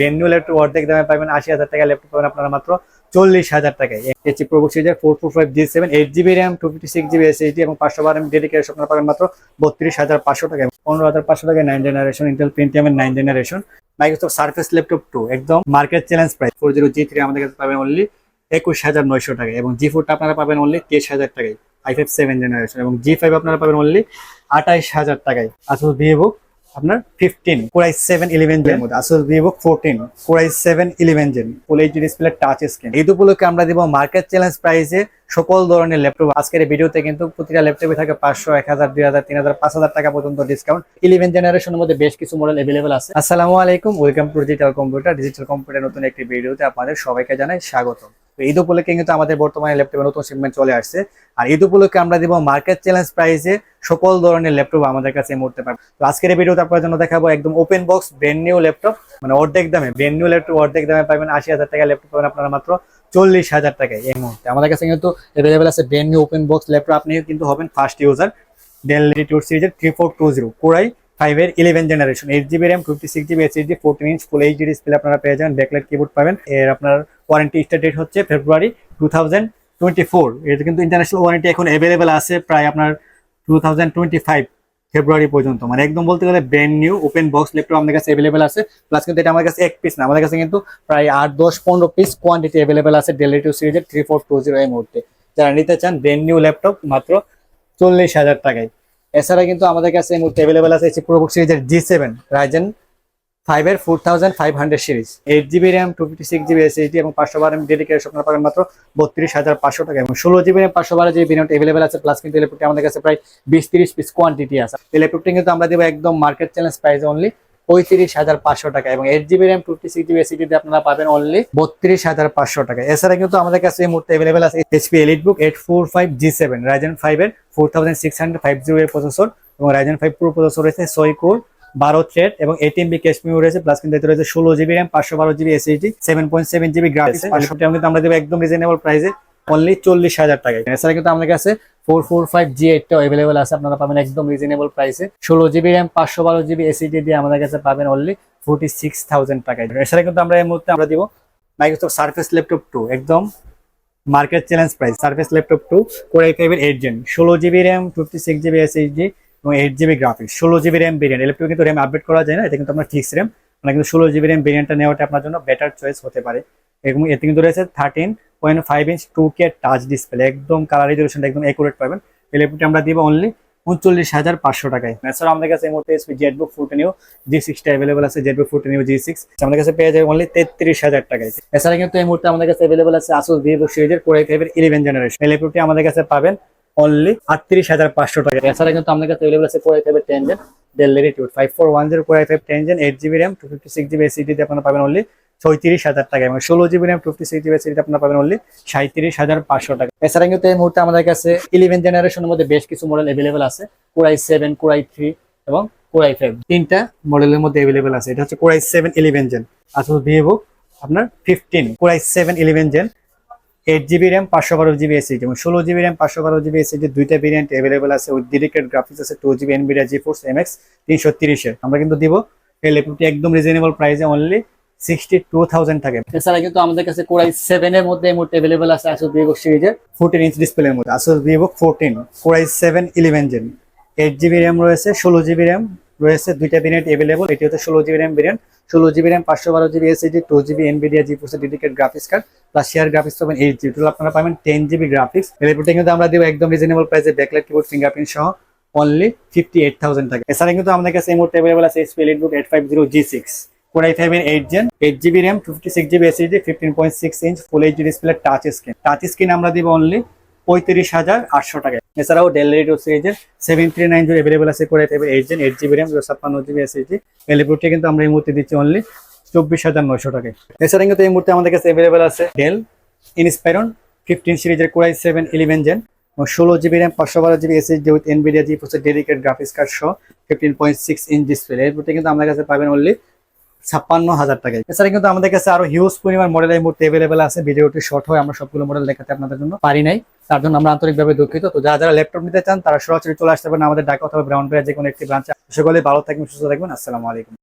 Venue laptop অর্ধেক দামে পাবেন, আশি হাজার টাকা ল্যাপটপ পাবেন আপনারা মাত্র চল্লিশ হাজার টাকায়। এইচপি প্রো সিরিজের four four five G seven eight GB RAM two fifty six GB SSD এবং পাঁচশো বার এম ডেডিকেটেড আপনারা পাবেন মাত্র বত্রিশ হাজার পাঁচশো টাকায়। পনেরো হাজার পাঁচশো টাকায় nine generation Intel পেন্টিয়ামের nine generation Microsoft Surface laptop two একদম market challenge price four zero G three আমাদের কাছে পাবেন অনলি একুশ হাজার নয়শো টাকায় এবং জি ফোরটা আপনারা পাবেন অনলি তেইশ হাজার টাকায় আই ফাইভ সেভেন জেনারেশন এবং জি ফাইভ আপনারা পাবেন অনলি আঠাইশ হাজার টাকায়। আসল ভিভো আপনার fifteen core i seven eleven gen আসল Vivo fourteen core i seven eleven gen full HD display touch screen এই উপলক্ষে আমরা দিব মার্কেট চ্যালেঞ্জ প্রাইসে সকল ধরনের ল্যাপটপ আজকের ভিডিওতে কিন্তু প্রতিটা ল্যাপটপে থাকে পাঁচশো, এক হাজার, দুই হাজার, তিন হাজার, পাঁচ হাজার টাকা পর্যন্ত ডিসকাউন্ট ইলেভেন জেনারেশনের মধ্যে বেশ কিছু মডেল অ্যাভেলেবল আছে। আসসালামু আলাইকুম welcome to digital computer digital computer নতুন একটি ভিডিওতে আপনাদের সবাইকে জানাই স্বাগত তো ঈদ উপলক্ষে কিন্তু আমাদের বর্তমানে ল্যাপটপে নতুন শিপমেন্ট চলে আসছে। আর ঈদ উপলক্ষে আমরা দিব মার্কেট চ্যালেঞ্জ প্রাইসে সকল ধরনের ল্যাপটপ আমাদের কাছে মুহূর্তে পাবেন। তো আজকের এই ভিডিওতে আপনার জন্য দেখাবো একদম open box brand new laptop. মানে অর্ধেক দামে ব্র্যান্ড নিউ ল্যাপটপ অর্ধেক দামে পাবেন, আশি হাজার টাকা ল্যাপটপ পাবেন আপনারা মাত্র চল্লিশ হাজার টাকায় এই মুহূর্তে। আমাদের কাছে কিন্তু অ্যাভেলেবেল আছে brand new open box laptop. আপনি কিন্তু হবেন ফার্স্ট ইউজার ডেল লেটিটিউড সিরিজের three four two zero core i five এর eleven generation eight GB RAM fifty six GB HD fourteen inch full HD display আপনারা পেয়ে যাবেন backlight keyboard পাবেন। এর আপনার ওয়ারেন্টি স্টার ডেট হচ্ছে February two thousand twenty four এটা কিন্তু ইন্টারন্যাশনাল ওয়ারেন্টি এখন অ্যাভেলেবেল আছে প্রায় আপনার two thousand twenty five February পর্যন্ত। মানে একদম বলতে গেলে brand new open box laptop আমাদের কাছে অ্যাভেলেবেল আছে। প্লাস কিন্তু এটা আমার কাছে এক পিস না, আমাদের কাছে কিন্তু প্রায় আট, দশ, পনেরো পিস কোয়ান্টিটি অ্যাভেলেবেল আছে ডেলিটিভ সিরিজের থ্রি ফোর টু জিরো এই মুহূর্তে। যারা নিতে চান ব্র্যান্ড নিউ ল্যাপটপ মাত্র চল্লিশ হাজার টাকায়। এছাড়া কিন্তু আমাদের কাছে অ্যাভেলেবেল আছে প্রোবুক সিরিজের জি সেভেন রাইজেন ফাইভের four thousand five hundred series eight GB RAM two fifty six GB SSD এবং পাঁচশো বার এম ডেডিকেটেড আপনারা পাবেন মাত্র বত্রিশ হাজার পাঁচশো টাকা এবং ষোলো জিবি র্যাম পাঁচশো বারো জিবি নোট অ্যাভেলেবেল আছে প্লাস কিন্তু ল্যাপটপটি আমাদের কাছে প্রায় বিশ তিরিশ পিস কোয়ান্টিটি আছে। এই ল্যাপটপটি কিন্তু আমরা দেবো একদম মার্কেট চ্যালেঞ্জ প্রাইস অনলি পঁয়ত্রিশ হাজার পাঁচশো টাকা এবং eight GB RAM fifty six GB এসিডিতে আপনারা পাবেন অনলি বত্রিশ হাজার পাঁচশো টাকা। এছাড়া কিন্তু আমাদের কাছে এই মুহূর্তে অ্যাভেলেবেল আছে HP EliteBook eight four five G seven Ryzen five এর four thousand six hundred five zero এর প্রসেসর এবং রাইজেন ফাইভ প্রো প্রসেসর রয়েছে ছয় কোর বারো থ্রেড এবং এটিএমবি ক্যাশ মেমো রয়েছে প্লাস কিন্তু রয়েছে ষোলো জিবি র্যাম পাঁচশো বারো GB SSD seven point seven GB graphics পাঁচশো কিন্তু আমরা দেবো একদম রিজনেবল প্রাইসে অনলি চল্লিশ হাজার টাকায়। এছাড়া কিন্তু আমাদের কাছে ফোর ফোর ফাইভ জি এইটটাও অ্যাভেলেবল আছে। আপনারা পাবেন একদম রিজনেবল প্রাইসে ষোলো জিবি র্যাম পাঁচশো বারো জিবি এসিডি দিয়ে আমাদের কাছে পাবেন অনলি ফোর্টি সিক্স থাউজেন্ড টাকায়। এছাড়া কিন্তু আমরা এই মুহূর্তে আমরা দিব মাইক্রোসফট সার্ফেস ল্যাপটপ টু একদম market challenge price Surface laptop two core i ফাইভের এইট জেন ষোলো GB RAM fifty six GB SSD এবং এইট জিবি গ্রাফিক্স ষোলো জিবি র্যাম ভেরিয়েন্ট ল্যাপটপ কিন্তু র্যাম আপডেট করা যায় না, এটা কিন্তু আপনার ফিক্স র্যাম মানে কিন্তু ষোলো জিবি র্যাম ভেরিয়েন্টটা নেওয়াটা আপনার জন্য বেটার চয়েস হতে পারে। এবং এতে কিন্তু রয়েছে thirteen point five inch two K touch display একদম কালার রেজলিউশনটা একদম একুরেট পাবেন। এই আমরা দিব অনলি উনচল্লিশ হাজার পাঁচশো টাকায়। এছাড়া আমাদের কাছে এই মুহূর্তে এসপি জেটবুক ফুটেনিও জি সিক্সটা অ্যাভেলেবল আছে জেটবুক ফুটেনিও জি সিক্স আমাদের কাছে পেয়ে যাবে অনলি তেত্রিশ হাজার টাকায়। এছাড়া কিন্তু এই মুহূর্তে আমাদের কাছে অ্যাভেলেবল আছে আসুস ভিভো সিরিজের কোরাই ফাইভের ইলেভেন জেনারেশন এই আমাদের কাছে পাবেন অনলি আটত্রিশ হাজার পাঁচশো টাকা এছাড়া কিন্তু আমাদের কাছে অ্যাভেলেবল আছে কোরাই ফাইভের ten gen Dell Latitude five four one zero core i five ten gen eight GB RAM two fifty six GB এসিডিতে আপনারা পাবেন অনলি ছয়ত্রিশ হাজার টাকা এবং ষোলো GB RAM fifty six GB এসিডিতে আপনারা পাবেন অনলি সাঁত্রিশ হাজার পাঁচশো টাকা। এছাড়া কিন্তু এই মুহূর্তে আমাদের কাছে ইলেভেন জেনারেশনের মধ্যে বেশ কিছু মডেল অ্যাভেলেবল আছে। Core i seven core i three এবং কোরাই ফাইভ তিনটা মডেলের মধ্যে অ্যাভেলেবল আছে। এটা হচ্ছে core i seven eleven gen আসলে ভিভো আপনার fifteen core i seven eleven gen eight GB RAM, পাঁচশো বারো জিবি এসিডি এবং ষোলো জিবি র্যাম, পাঁচশো বারো জিবি এসিডি দুইটা ভেরিয়েন্ট অ্যাভেলেবল আছে উইথ ডেডিকেটেড গ্রাফিক্স আছে two GB Nvidia GeForce M X তিনশো তিরিশের। আমরা কিন্তু দিব। এই ল্যাপটপটি একদম রিজনেবল প্রাইসে অনলি সিক্সটি টু থাউজেন্ড থাকে। এছাড়া কিন্তু আমাদের কাছে কোরাই সেভেন এর মধ্যে এই মুহূর্তে অ্যাভেলেবল আছে আসুস ভিভো সিরিজের। ফোরটিন ইঞ্চ ডিসপ্লের মধ্যে Asus Vivo fourteen core i seven eleven gen eight GB RAM রয়েছে ষোলো জিবি র্যাম রয়েছে দুইটা ভেরিয়েন্ট অ্যাভেলেবল এটি হচ্ছে ষোলো জিবি র্যাম ভেরিয়েন্ট ষোলো জিবি র্যাম পাঁচশো বারো GB SSD two GB Nvidia G ফোর্সের dedicate graphics card plus share graphics পাবেন এইট জিবি টোটাল আপনারা পাবেন টেন জিবি গ্রাফিক্স এলিপুটে কিন্তু আমরা দিব একদম রিজনেবল প্রাইসে ব্যাকলাইট কিবোর্ড ফিঙ্গারপ্রিন্ট সহ অনলি ফিফটি এইট থাউজেন্ড টাকা। এছাড়া কিন্তু আমাদের কাছে এই মুহূর্তে অ্যাভেলেবল আছে SP elite book eight five zero G six core i eight gen eight GB RAM fifty six GB point six inch full display touch touch আমরা অনলি পঁয়ত্রিশ হাজার আটশো টাকায়। এছাড়াও ডেল সেভেন থ্রি নাইন আছে core i eight gen eight GB RAM GB কিন্তু আমরা এই মুহূর্তে দিচ্ছি অনলি চব্বিশ হাজার নয়শো টাকায়। এছাড়া কিন্তু এই মুহূর্তে আমাদের কাছে আছে ডেল ফিফটিন সিরিজের সেভেন ইলেভেন জেন ষোলো জিবি র্যাম পাঁচশো বারো GB SSD with Nvidia G ফোর্সের ডেডিকেট গ্রাফিক্স কার্ড সহ fifteen point six inch display এর প্রতি কিন্তু আমাদের কাছে পাবেন অনলি ছাপ্পান্ন হাজার টাকায়। এছাড়া কিন্তু আমাদের কাছে আরও হিউজ পরিমাণ মডেল এই মুহূর্তে অ্যাভেলেবেল আছে। ভিডিওটি শর্ট হয়, আমরা সবগুলো মডেল দেখাতে আপনাদের জন্য পারি নাই। তার জন্য আমরা আন্তরিকভাবে দুঃখিত। তো যারা যারা ল্যাপটপ নিতে চান, তারা সরাসরি চলে আসতে পারেন আমাদের ঢাকা অথবা ব্রাউন যে কোনো একটি ব্রাঞ্চে সকলে ভালো থাকবেন, সুস্থ থাকবেন। আসসালামু আলাইকুম।